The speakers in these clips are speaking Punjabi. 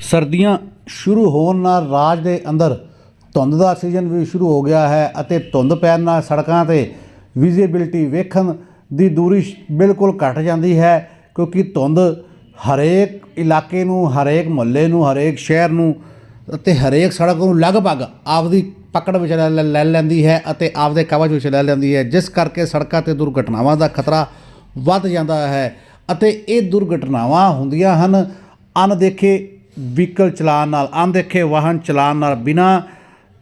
ਸਰਦੀਆਂ ਸ਼ੁਰੂ ਹੋਣ ਨਾਲ ਰਾਜ ਦੇ ਅੰਦਰ ਧੁੰਦ ਦਾ ਸੀਜ਼ਨ ਵੀ ਸ਼ੁਰੂ ਹੋ ਗਿਆ ਹੈ ਅਤੇ ਧੁੰਦ ਪੈਣ ਨਾਲ ਸੜਕਾਂ ਤੇ ਵਿਜ਼ਿਬਿਲਟੀ ਵੇਖਣ ਦੀ ਦੂਰੀ ਬਿਲਕੁਲ ਘਟ ਜਾਂਦੀ ਹੈ ਕਿਉਂਕਿ ਧੁੰਦ ਹਰੇਕ ਇਲਾਕੇ ਨੂੰ, ਹਰੇਕ ਮੁਹੱਲੇ ਨੂੰ, ਹਰੇਕ ਸ਼ਹਿਰ ਨੂੰ ਅਤੇ ਹਰੇਕ ਸੜਕ ਨੂੰ ਲਗਭਗ ਆਪਦੀ ਪਕੜ ਵਿੱਚ ਲੈ, ਲੈ- ਲੈ ਲੈਂਦੀ ਹੈ ਅਤੇ ਆਪਦੇ ਕਵਚ ਵਿੱਚ ਲੈ ਲੈਂਦੀ ਹੈ, ਜਿਸ ਕਰਕੇ ਸੜਕਾਂ ਤੇ ਦੁਰਘਟਨਾਵਾਂ ਦਾ ਖਤਰਾ ਵੱਧ ਜਾਂਦਾ ਹੈ ਅਤੇ ਇਹ ਦੁਰਘਟਨਾਵਾਂ ਹੁੰਦੀਆਂ ਹਨ। ਅਣਦੇਖੇ ਵਹੀਕਲ ਚਲਾਉਣ ਨਾਲ, ਅਣਦੇਖੇ ਵਾਹਨ ਚਲਾਉਣ ਨਾਲ ਬਿਨਾਂ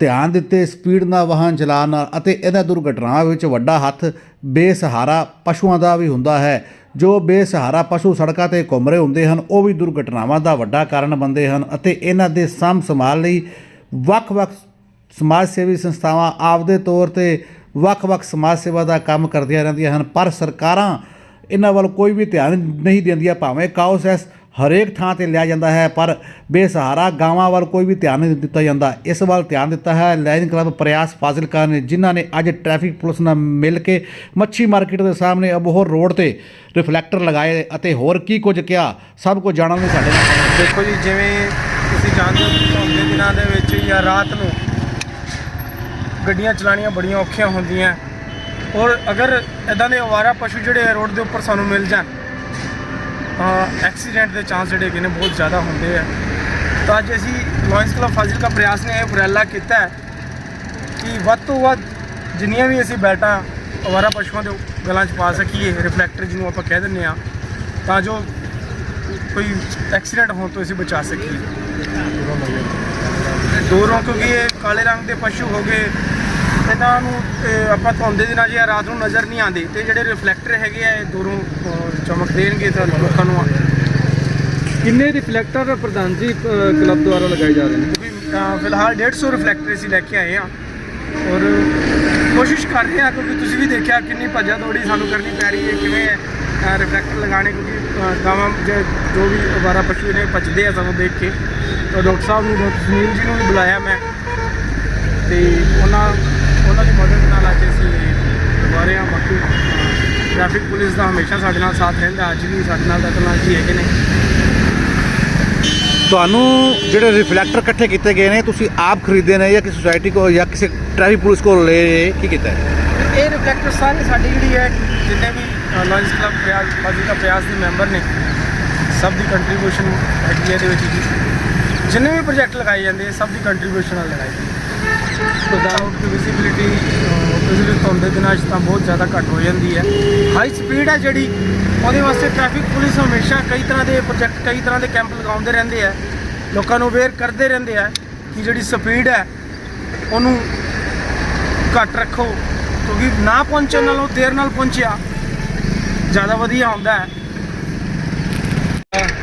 ਧਿਆਨ ਦਿੱਤੇ, ਸਪੀਡ ਨਾਲ ਵਾਹਨ ਚਲਾਉਣ ਨਾਲ ਅਤੇ ਇਹਨਾਂ ਦੁਰਘਟਨਾਵਾਂ ਵਿੱਚ ਵੱਡਾ ਹੱਥ ਬੇਸਹਾਰਾ ਪਸ਼ੂਆਂ ਦਾ ਵੀ ਹੁੰਦਾ ਹੈ। ਜੋ ਬੇਸਹਾਰਾ ਪਸ਼ੂ ਸੜਕਾਂ ਤੇ ਘੁੰਮ ਰਹੇ ਹੁੰਦੇ ਹਨ, ਉਹ ਵੀ ਦੁਰਘਟਨਾਵਾਂ ਦਾ ਵੱਡਾ ਕਾਰਨ ਬਣਦੇ ਹਨ ਅਤੇ ਇਹਨਾਂ ਦੇ ਸਾਂਭ ਸੰਭਾਲ ਲਈ ਵੱਖ-ਵੱਖ ਸਮਾਜ ਸੇਵੀ ਸੰਸਥਾਵਾਂ ਆਪਦੇ ਤੌਰ ਤੇ ਵੱਖ-ਵੱਖ ਸਮਾਜ ਸੇਵਾ ਦਾ ਕੰਮ ਕਰਦੀਆਂ ਰਹਿੰਦੀਆਂ ਹਨ, ਪਰ ਸਰਕਾਰਾਂ ਇਹਨਾਂ ਵੱਲ ਕੋਈ ਵੀ ਧਿਆਨ ਨਹੀਂ ਦਿੰਦੀਆਂ, ਭਾਵੇਂ ਕਾਉਸੈਸ ਹਰੇਕ ਥਾਂ ਤੇ ਲਿਆ ਜਾਂਦਾ ਹੈ, ਪਰ ਬੇਸਹਾਰਾ ਗਾਵਾਂ ਵੱਲ ਕੋਈ ਵੀ ਧਿਆਨ ਨਹੀਂ ਦਿੱਤਾ ਜਾਂਦਾ। ਇਸ ਵੱਲ ਧਿਆਨ ਦਿੱਤਾ ਹੈ ਲਾਇਨ ਕਲੱਬ ਪ੍ਰਯਾਸ ਫਾਜ਼ਿਲਕਾ ਨੇ, ਜਿਨ੍ਹਾਂ ਨੇ ਅੱਜ ਟ੍ਰੈਫਿਕ ਪੁਲਿਸ ਨਾਲ ਮਿਲ ਕੇ ਮੱਛੀ ਮਾਰਕੀਟ ਦੇ ਸਾਹਮਣੇ ਅਬੋਹਰ ਰੋਡ ਤੇ ਰਿਫਲੈਕਟਰ ਲਗਾਏ ਅਤੇ ਹੋਰ ਕੀ ਕੁਝ ਕਿਹਾ, ਸਭ ਕੁਝ ਜਾਣਨ ਲਈ ਸਾਡੇ ਨਾਲ ਦੇਖੋ ਜੀ, ਜਿਵੇਂ ਤੁਸੀਂ ਜਾਣਦੇ ਹੋ ਕਿ ਦਿਨਾਂ ਦੇ ਵਿੱਚ ਜਾਂ ਰਾਤ ਨੂੰ ਗੱਡੀਆਂ ਚਲਾਉਣੀਆਂ ਬੜੀਆਂ ਔਖੀਆਂ ਹੁੰਦੀਆਂ। ਔਰ ਅਗਰ ਇਦਾਂ ਦੇ ਅਵਾਰਾ ਪਸ਼ੂ ਜਿਹੜੇ ਰੋਡ ਦੇ ਉੱਪਰ ਸਾਨੂੰ ਮਿਲ ਜਾਣ ਤਾਂ ਐਕਸੀਡੈਂਟ ਦੇ ਚਾਂਸ ਜਿਹੜੇ ਹੈਗੇ ਨੇ ਬਹੁਤ ਜ਼ਿਆਦਾ ਹੁੰਦੇ ਆ। ਤਾਂ ਅੱਜ ਅਸੀਂ ਲਾਇਨਸ ਕਲੱਬ ਫਾਜ਼ਿਲਕਾ ਪ੍ਰਯਾਸ ਨੇ ਇਹ ਉਪਰਾਲਾ ਕੀਤਾ ਹੈ ਕਿ ਵੱਧ ਤੋਂ ਵੱਧ ਜਿੰਨੀਆਂ ਵੀ ਅਸੀਂ ਬੈਟਾਂ ਅਵਾਰਾ ਪਸ਼ੂਆਂ ਦੇ ਗਲਾਂ 'ਚ ਪਾ ਸਕੀਏ ਰਿਫਲੈਕਟਰ ਜਿਹਨੂੰ ਆਪਾਂ ਕਹਿ ਦਿੰਦੇ ਆ ਤਾਂ ਜੋ ਕੋਈ ਐਕਸੀਡੈਂਟ ਹੋਣ ਤੋਂ ਅਸੀਂ ਬਚਾ ਸਕੀਏ। ਦੂਰੋਂ ਕਿਉਂਕਿ ਇਹ ਕਾਲੇ ਰੰਗ ਦੇ ਪਸ਼ੂ ਹੋ ਗਏ ਇਹਨਾਂ ਨੂੰ ਆਪਾਂ ਧੁੰਦ ਦਿਨਾਂ ਜਾਂ ਰਾਤ ਨੂੰ ਨਜ਼ਰ ਨਹੀਂ ਆਉਂਦੇ। ਤੇ ਜਿਹੜੇ ਰਿਫਲੈਕਟਰ ਹੈਗੇ ਆ ਇਹ ਦੂਰੋਂ ਚਮਕ ਦੇਣਗੇ ਤਾਂ ਲੋਕਾਂ ਨੂੰ ਕਿੰਨੇ ਰਿਫਲੈਕਟਰ ਪ੍ਰਧਾਨ ਜੀ ਕਲੱਬ ਦੁਆਰਾ ਲਗਾਏ ਜਾ ਰਹੇ ਨੇ? ਫਿਲਹਾਲ 150 ਰਿਫਲੈਕਟਰ ਅਸੀਂ ਲੈ ਕੇ ਆਏ ਆ ਔਰ ਕੋਸ਼ਿਸ਼ ਕਰ ਰਹੇ ਆ ਕਿਉਂਕਿ ਤੁਸੀਂ ਵੀ ਦੇਖਿਆ ਕਿੰਨੀ ਭੱਜਾ ਦੌੜੀ ਸਾਨੂੰ ਕਰਨੀ ਪੈ ਰਹੀ ਹੈ ਕਿਵੇਂ ਰਿਫਲੈਕਟਰ ਲਗਾਉਣੇ ਕਿਉਂਕਿ ਗਾਵਾਂ ਜੇ ਜੋ ਵੀ ਅਵਾਰਾ ਪਸ਼ੂ ਨੇ ਭੱਜਦੇ ਆ ਸਾਨੂੰ ਦੇਖ ਕੇ। ਤਾਂ ਡਾਕਟਰ ਸਾਹਿਬ ਨੂੰ ਡਾਕਟਰ ਸੁਨੀਲ ਜੀ ਨੂੰ ਵੀ ਬੁਲਾਇਆ ਮੈਂ। ਤੇ ਉਹਨਾਂ ਉਹਨਾਂ ਦੀ ਮਦਦ ਨਾਲ ਅੱਜ ਅਸੀਂ ਦੁਬਾਰੇ ਆ ਬਾਕੀ ਟ੍ਰੈਫਿਕ ਪੁਲਿਸ ਦਾ ਹਮੇਸ਼ਾ ਸਾਡੇ ਨਾਲ ਸਾਥ ਰਹਿੰਦਾ ਅੱਜ ਵੀ ਸਾਡੇ ਨਾਲ ਦਤਨਾ ਜੀ ਹੈਗੇ ਨੇ। ਤੁਹਾਨੂੰ ਜਿਹੜੇ ਰਿਫਲੈਕਟਰ ਇਕੱਠੇ ਕੀਤੇ ਗਏ ਨੇ ਤੁਸੀਂ ਆਪ ਖਰੀਦੇ ਨੇ ਜਾਂ ਕਿਸੇ ਸੁਸਾਇਟੀ ਕੋ ਜਾਂ ਕਿਸੇ ਟ੍ਰੈਫਿਕ ਪੁਲਿਸ ਕੋਲ ਲਏ ਕੀ ਕੀਤਾ ਹੈ? ਇਹ ਰਿਫਲੈਕਟਰ ਸਾਰੇ ਸਾਡੀ ਜਿਹੜੀ ਹੈ ਜਿੰਨੇ ਵੀ ਲਾਇਨਸ ਕਲੱਬ ਬਾਜੀ ਦਾ ਪ੍ਰਯਾਸ ਦੇ ਮੈਂਬਰ ਨੇ ਸਭ ਦੀ ਕੰਟਰੀਬਿਊਸ਼ਨ ਹੈਗੀ ਹੈ ਇਹਦੇ ਵਿੱਚ ਜੀ। ਜਿੰਨੇ ਵੀ ਪ੍ਰੋਜੈਕਟ ਲਗਾਏ ਜਾਂਦੇ ਸਭ ਦੀ ਕੰਟਰੀਬਿਊਸ਼ਨ ਨਾਲ ਲਗਾਏ ਜਾਂਦੇ ਵਿਦਆਊਟ ਦੀ ਵਿਜ਼ਿਬਿਲਿਟੀ ਵਿਜ਼ਿਬਿਲਿਟੀ ਧੁੰਦ ਦੇ ਦਿਨਾਂ 'ਚ ਤਾਂ ਬਹੁਤ ਜ਼ਿਆਦਾ ਘੱਟ ਹੋ ਜਾਂਦੀ ਹੈ। ਹਾਈ ਸਪੀਡ ਹੈ ਜਿਹੜੀ ਉਹਦੇ ਵਾਸਤੇ ਟ੍ਰੈਫਿਕ ਪੁਲਿਸ ਹਮੇਸ਼ਾ ਕਈ ਤਰ੍ਹਾਂ ਦੇ ਪ੍ਰੋਜੈਕਟ ਕਈ ਤਰ੍ਹਾਂ ਦੇ ਕੈਂਪ ਲਗਾਉਂਦੇ ਰਹਿੰਦੇ ਆ। ਲੋਕਾਂ ਨੂੰ ਅਵੇਅਰ ਕਰਦੇ ਰਹਿੰਦੇ ਆ ਕਿ ਜਿਹੜੀ ਸਪੀਡ ਹੈ ਉਹਨੂੰ ਘੱਟ ਰੱਖੋ। ਕਿਉਂਕਿ ਨਾ ਪਹੁੰਚਣ ਨਾਲੋਂ ਦੇਰ ਨਾਲ ਪਹੁੰਚਿਆ ਜ਼ਿਆਦਾ ਵਧੀਆ ਹੁੰਦਾ ਹੈ।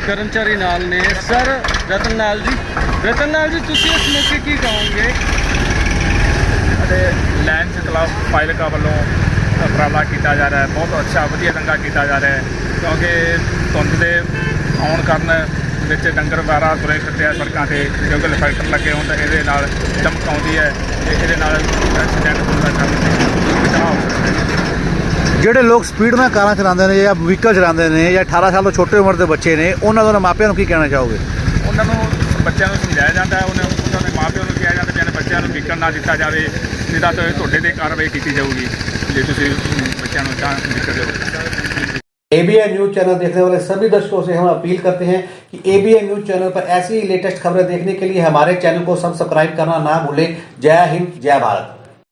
ਕਰਮਚਾਰੀ ਨਾਲ ਨੇ। ਸਰ ਰਤਨ ਨਾਲ ਜੀ। ਰਤਨ ਨਾਲ ਜੀ ਤੁਸੀਂ ਇਸ ਮੌਕੇ ਕੀ ਕਹੋਗੇ? ਫਾਈਲਕਾ ਵੱਲੋਂ ਉਪਰਾਲਾ ਕੀਤਾ ਜਾ ਰਿਹਾ ਹੈ। ਬਹੁਤ ਅੱਛਾ ਵਧੀਆ ਚੰਗਾ ਕੀਤਾ ਜਾ ਰਿਹਾ ਹੈ। ਕਿਉਂਕਿ ਧੁੰਦ ਦੇ ਆਉਣ ਕਾਰਨ ਵਿੱਚ ਡੰਗਰ ਵਾਰਾ ਤੁਰੇ ਫਿਰਦੇ ਆ ਸੜਕਾਂ ਤੇ ਕਿਉਂਕਿ ਰਿਫਲੈਕਟਰ ਲੱਗੇ ਹੋਣ ਤਾਂ ਇਹਦੇ ਨਾਲ ਚਮਕ ਆਉਂਦੀ ਹੈ ਤੇ ਇਹਦੇ ਨਾਲ ਐਕਸੀਡੈਂਟ ਹੋਣ ਦਾ ਕਾਰਨ ਹੈ ਜਿਹੜੇ ਲੋਕ ਸਪੀਡ ਨਾਲ ਕਾਰਾਂ ਚਲਾਉਂਦੇ ਨੇ ਜਾਂ ਵਹੀਕਲ ਚਲਾਉਂਦੇ ਨੇ ਜਾਂ 18 ਸਾਲ ਤੋਂ ਛੋਟੇ ਉਮਰ ਦੇ ਬੱਚੇ ਨੇ ਉਹਨਾਂ ਦੇ ਮਾਪਿਆਂ ਨੂੰ ਕੀ ਕਹਿਣਾ ਚਾਹੋਗੇ? ਉਹਨਾਂ ਨੂੰ ਬੱਚਿਆਂ ਨੂੰ ਸਮਝਾਇਆ ਜਾਂਦਾ ਹੈ ਉਹਨਾਂ ਦੇ ਮਾਪਿਆਂ ਨੂੰ ਕਿਹਾ ਜਾਂਦਾ ਬੱਚਿਆਂ ਨੂੰ ਵਿਕਣ ਨਾ ਦਿੱਤਾ ਜਾਵੇ ਨਹੀਂ ਤਾਂ ਤੁਹਾਡੇ ਤੇ ਕਾਰਵਾਈ ਕੀਤੀ ਜਾਊਗੀ ਜੇ ਤੁਸੀਂ ਬੱਚਿਆਂ ਨੂੰ ਚਾਹ ਵਿਕਣ ਦਿਓ एबीएन न्यूज चैनल देखने वाले सभी दर्शकों से हम अपील करते हैं कि एबीएन न्यूज चैनल पर ऐसी ही लेटेस्ट खबरें देखने के लिए हमारे चैनल को सब्सक्राइब करना ना भूलें जय हिंद जय भारत